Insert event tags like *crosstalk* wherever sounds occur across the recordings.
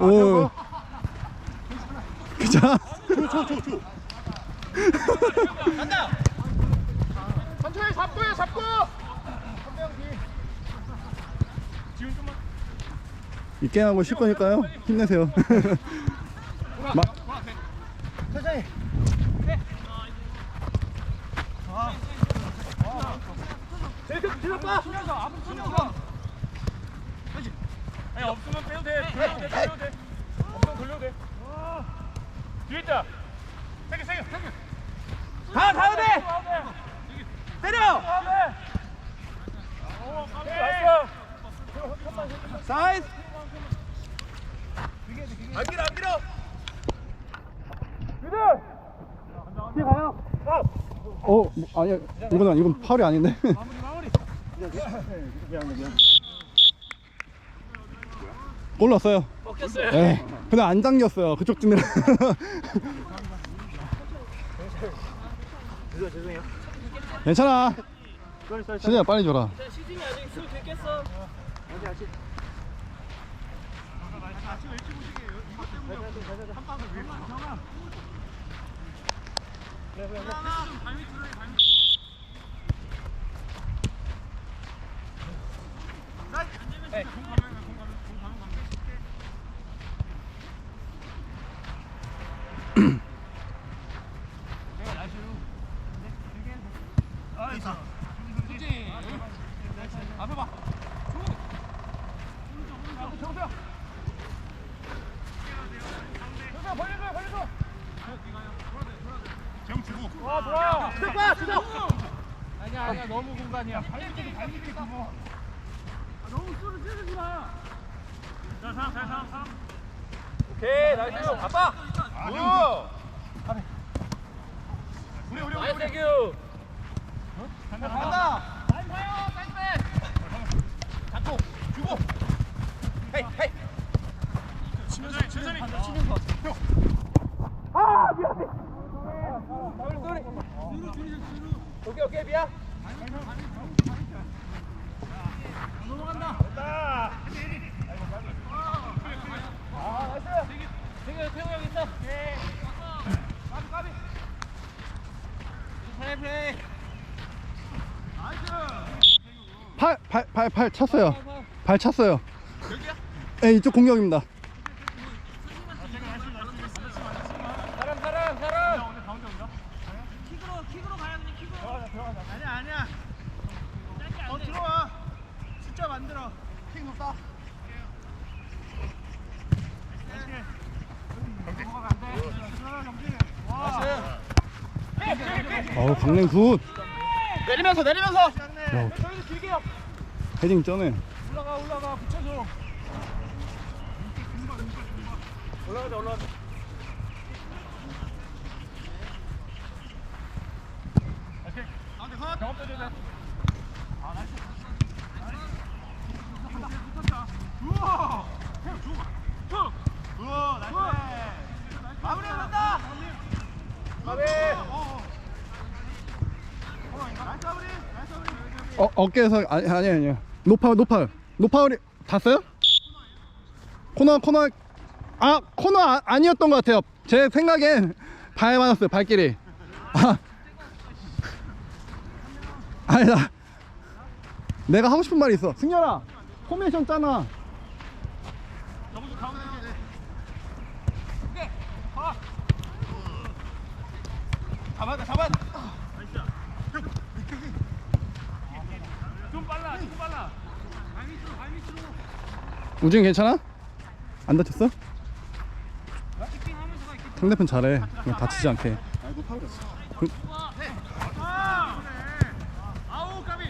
오. 괜찮아? 천천히 잡고요 잡고 이 게임하고 쉴 거니까요. 힘내세요. 마, 천천히 제이크 뒤로 빠 앞으로 치면서 아니 없으면 빼도 돼. 돌려도 돼. 돌려도 돼. 없으면 돌려도 돼. 뒤에 있다. 세게 세게. 가 가운데 때려 나이스. 사이즈 안 밀어 안 밀어 뒤에 가요 어, 뭐, 아니야. 이건, 이건 파울이 아닌데. 골 넣었어요. 먹혔어요. 네. 근데 안 당겼어요. 그쪽 팀이랑. *laughs* 죄송해요 괜찮아. 신이야 빨리 줘라. 시즌이 아직 술 됐겠어. 와 좋아. 주석 봐 주석 아니야 아니야 공간이야. 발밑에 발밑에 그거. 아, 너무 쏘를 찌르지 마. 자 사람 잘 사람 사람. 오케이 나이스 아빠 우리 우리 우리. 나이스 큐. 간다 간다 나이스 봐요 나이스. 잡고 주고 헤이 헤이 천천히 천천히. 아 미안해 쏘리 쏘리 오케이 오케이 미안 됐다. 아 나이스 태우 태우 형 있어. 까비 까비 플레이 플레이. 팔, 팔, 팔, 팔 찼어요. 발 찼어요. 예, 이쪽 공격입니다. 사람 사람 사람. 아니야 아니야 더 들어와 숫자 만들어 킥 높다 어우, 강냉 굿. 내리면서 내리면서 야, 길게요 헤딩 쩌네. 올라가 올라가 붙여줘. 올라가자 올라가자. 컷. 나이스. 나이스. 마무리 마무리. 어, 어깨에서, 아니, 아니, 아니. 노파울, 노파울. 노파울이, 닿았어요? 코너, 코너. 아, 코너 아, 아니었던 것 같아요. 제 생각엔 발 맞았어요, 발길이. 아. 아니다. 내가 하고 싶은 말이 있어. 승열아, 포메이션 짜나. 저분도 가운데 이렇게 돼. 잡았다 잡았다 좀 빨라 좀 빨라. 발 밑으로 발 밑으로. 우진 괜찮아? 안 다쳤어? 하면서 가 이렇게. 상대편 잘해. 그냥 다치지 않게. 아우 까비.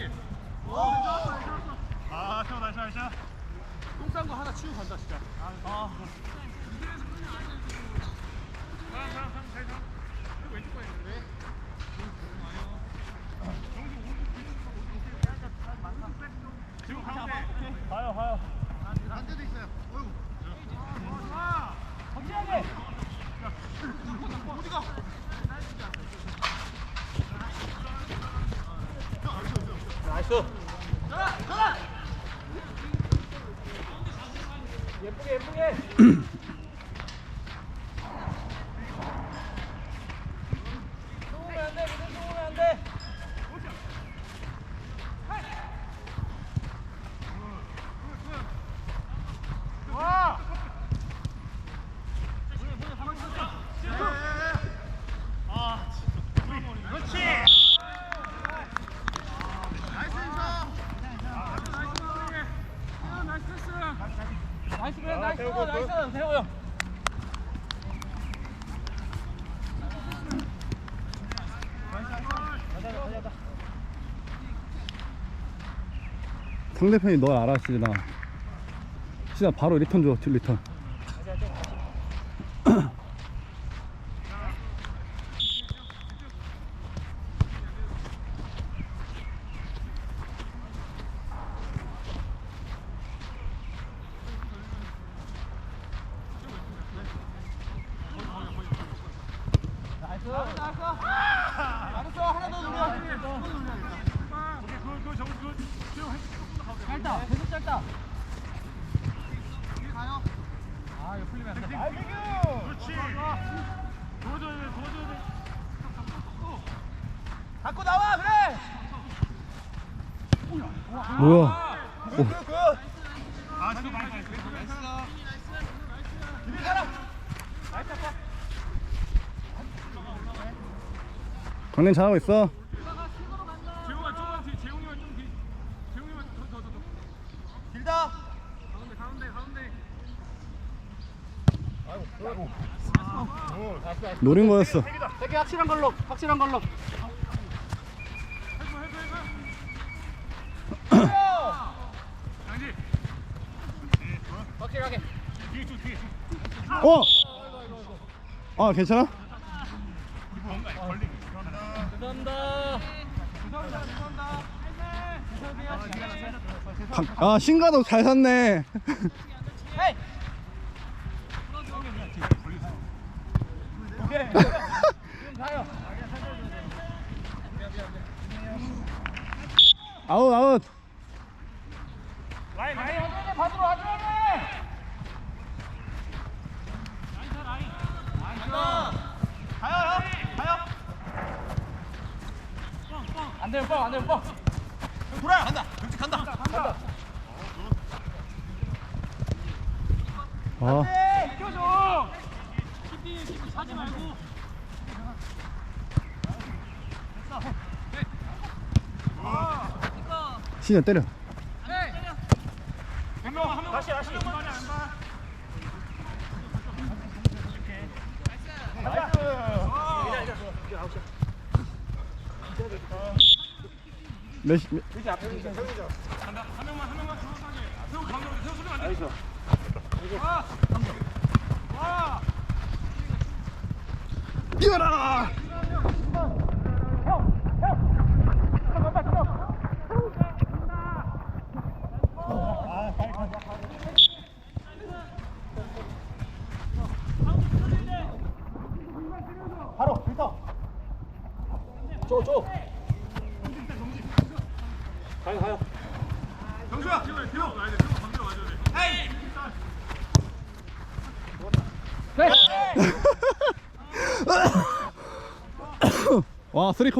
아 태워 나이스 나이스. 똥싼거 하나 치우고 간다 진짜 아. 사람 사람 사람 잘. 왼쪽 있는데. 지금 가운데. 가요 가요 반대도 있어요. 어이구. 확실하게 어디가? 나이스 예쁘게 예쁘게 소금이 안 돼, 무슨 소금이 안 돼. 나이스 그래 나이스 나이스 세호 형 상대편이 널 알아 시진아? 시진아 바로 리턴 줘 리턴 나이스 나이스 알았어 하나 더 눌러 짧다 계속 짧다 아 이거 풀리면 안돼 그렇지. 도와줘야 돼, 도와줘야 돼. 갖고 나와 그래 뭐야 나이스. 강냉 잘하고 있어. 길다 가운데, 가운데, 가운데. 노린 거였어 되게 확실한 걸로 확실한 걸로 양지. 확실하게 뒤에 쭉, 뒤에 쭉. 어! 아 괜찮아? 감사합니다 강- 아 신가도 잘 샀네 *laughs* 아웃 아웃 라인, 라인. 받으러 와줘야 돼 가요 가요 안 되면 뻥, 안 되면 뻥. 돌아 간다. 경치 간다. 간다. 아 네, 껴줘. 키티, 키티 사지 말고. 신현 때려 한 명, 한 명. 다시, 다시. 안 봐, 안 봐. 몇- 간다. 한 명만, 한 명만 정확하게. 세우 가운데, 세우 소리 안 돼. 뛰어라 바로 빌터. 줘, 줘. 가요, 가요. 돼. 돼. 헤이. *laughs* 와 쓰리컵